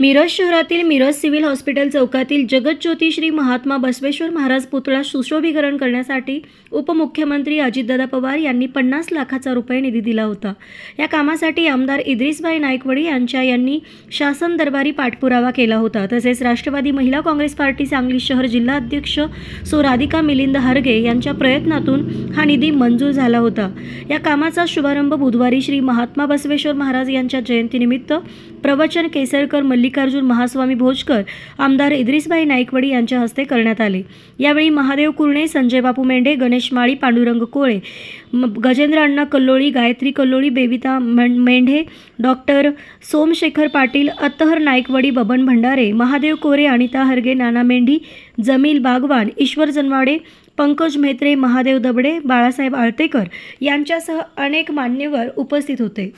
मिरज शहरातील Miraj civil hospital चौकातील जगज्योती श्री महात्मा बसवेश्वर महाराज पुतळा सुशोभीकरण करण्यासाठी उपमुख्यमंत्री अजितदादा पवार यांनी पन्नास लाखाचा रुपये निधी दिला होता. या कामासाठी आमदार इद्रिसबाई नायकवडी यांच्या यांनी शासन दरबारी पाठपुरावा केला होता. तसेच राष्ट्रवादी महिला काँग्रेस पार्टी सांगली शहर जिल्हाध्यक्ष सो राधिका मिलिंद हरगे यांच्या प्रयत्नातून हा निधी मंजूर झाला होता. या कामाचा शुभारंभ बुधवारी श्री महात्मा बसवेश्वर महाराज यांच्या जयंतीनिमित्त प्रवचन केसरकर मल्लिकार्जुन महास्वामी भोजकर आमदार इद्रिसबाई नाईकवडी यांच्या हस्ते करण्यात आले. यावेळी महादेव कुरणे संजय बापू मेंढे गणेश माळी पांडुरंग कोळे गजेंद्र अण्णा कल्लोळी गायत्री कल्लोळी बेबिता मेंढे डॉक्टर सोमशेखर पाटील अत्तहर नाईकवडी बबन भंडारे महादेव कोरे अनिता हरगे नाना मेंढी जमील बागवान ईश्वर जनवाडे पंकज म्हेत्रे महादेव दबडे बाळासाहेब आळतेकर यांच्यासह अनेक मान्यवर उपस्थित होते.